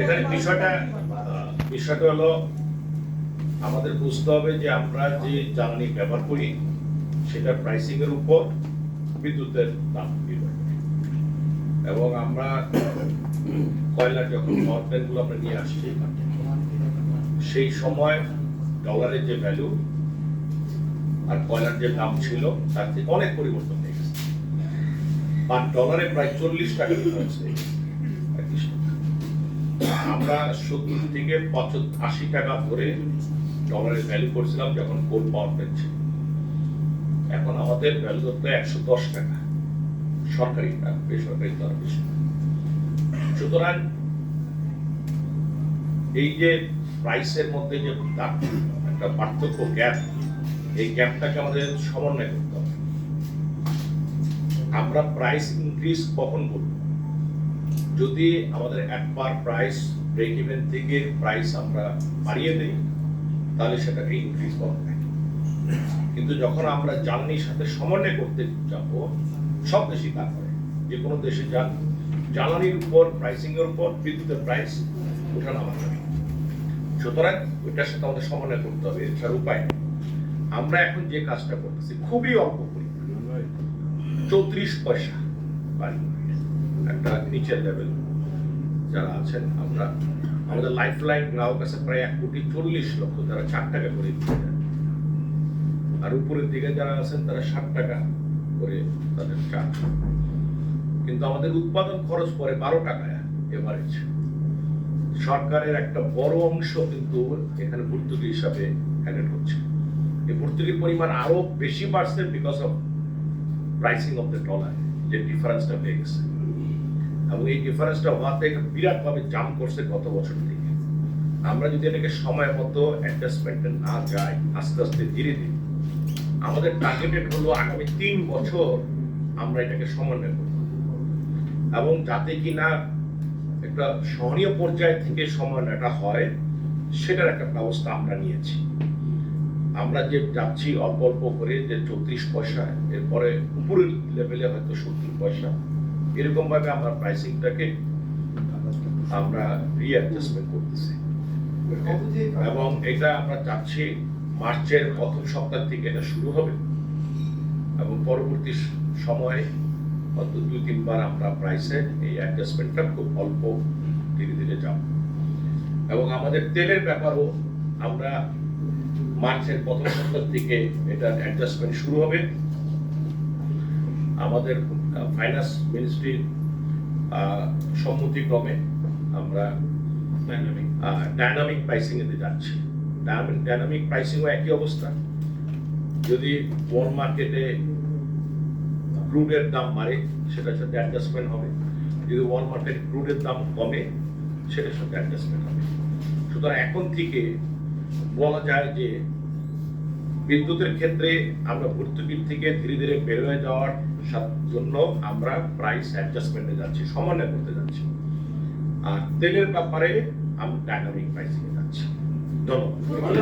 এখানে বিষয়টা বিষয়টা হলো আমাদের বুঝতে হবে যে আমরা যে জ্বালানি ব্যবহার করি সেটার প্রাইসিং এর উপর বিদ্যুতের দাম নির্ভর এবং আমরা কয়লার যখন প্ল্যান্টগুলো আমরা নিয়ে আসছি সেই সময় ডলারের যে ভ্যালু আর কয়লার যে দাম ছিল, তার থেকে অনেক পরিবর্তন হয়ে গেছে আর ডলারে প্রায় চল্লিশ টাকা। আমরা সত্তর থেকে আশি টাকা ধরে ডলারের ভ্যালু করছিলাম যখন কোল পাওয়ার ছিল এখন আমাদের ভ্যালু হতো একশো দশ টাকা। সরকারি টাকা বেসরকারি তো আরও বেশি। সুতরাং এই যে প্রাইসের মধ্যে যে একটা পার্থক্য গ্যাপ এই গ্যাপটাকে আমাদের সমন্বয় করতে হবে। আমরা প্রাইস ইনক্রিজ কখন করব? যদি আমাদের একবার প্রাইস ব্রেক ইভেন থেকে প্রাইস আমরা বাড়িয়ে দিই, তাহলে সেটাকে ইনক্রিজ করা যায় কিন্তু যখন আমরা জ্বালানির সাথে সমন্বয় করতে যাব, সব দেশই তা করে যে কোনো দেশে যান, জ্বালানির উপর প্রাইসিং এর উপর, বিদ্যুতের প্রাইস ওঠানামা করে সুতরাং ওইটার সাথে আমাদের সমন্বয় করতে হবে, এছাড়া উপায় আমরা এখন যে কাজটা করতেছি, খুবই অল্প পরিমাণ। চৌত্রিশ পয়সা বাড়ি একটা নিচের লেভেল যারা আছেন আমরা, আমাদের লাইফ লাইন গ্রাহক আছে প্রায় এক কোটি চল্লিশ লক্ষ তারা চার টাকা করে দিতে দেন। আর উপরের দিকে যারা আছেন, তারা ষাট টাকা করে তাদের চার্জ কিন্তু আমাদের উৎপাদন খরচ পড়ে বারো টাকায় এভারেজ সরকারের একটা বড় অংশ কিন্তু এখানে ভর্তুকি হিসাবে অ্যাডেড হচ্ছে এই ভর্তুকির পরিমাণ আরও বেশি বাড়ছে because of pricing of the dollar যে ডিফারেন্সটা হয়ে গেছে। এবং এই ডিফারেন্সটা হওয়াতে বিরাটভাবে জাম করছে গত বছর থেকে। আমরা যদি এটাকে সময় মতো অ্যাডজাস্টমেন্টে না যাই, আস্তে আস্তে ধীরে ধীরে, আমাদের টার্গেটেড হলো আগামী তিন বছর আমরা এটাকে সমন্বয় করব। এবং যাতে কিনা একটা সহনীয় পর্যায় থেকে সমন্বয়টা হয়, সেটার একটা ব্যবস্থা আমরা নিয়েছি। আমরা যে যাচ্ছি অল্প অল্প করে যে চৌত্রিশ পয়সা, এরপরে উপরের লেভেলে হয়তো সত্তর পয়সা। এরকম ভাবে আমরা প্রাইসিংটাকে আমরা রিঅ্যাডজাস্টমেন্ট করতেছি। এবং এটা আমরা চাচ্ছি মার্চের প্রথম সপ্তাহ থেকে এটা শুরু হবে। এবং পরবর্তী সময়ে হয়তো দুই, তিনবার আমরা প্রাইসে এই অ্যাডজাস্টমেন্টটা খুব অল্প ধীরে ধীরে যাব এবং আমাদের তেলের ব্যাপারও আমরা মার্চের প্রথম সপ্তাহ থেকে এটা অ্যাডজাস্টমেন্ট শুরু হবে। আমাদের ফাইন্যান্স মিনিস্ট্রির সম্মতিক্রমে আমরা ডায়নামিক প্রাইসিং এতে যাচ্ছি। ডায়নামিক প্রাইসিংও একই অবস্থা। যদি বন মার্কেটে ক্রুডের দাম বাড়ে সেটার সাথে অ্যাডজাস্টমেন্ট হবে। যদি ওয়ার্ল্ড মার্কেটে ক্রুডের দাম কমে সেটার সাথে অ্যাডজাস্টমেন্ট হবে। সুতরাং এখন থেকে বলা যায় যে বিদ্যুতের ক্ষেত্রে আমরা ভর্তুকির থেকে ধীরে ধীরে বের হয়ে যাওয়ার জন্য আমরা প্রাইস অ্যাডজাস্টমেন্টে যাচ্ছি, সমন্বয় করতে যাচ্ছি। আর তেলের ব্যাপারে আমরা ডাইনামিক প্রাইসিংয়ে যাচ্ছি। ধন্যবাদ।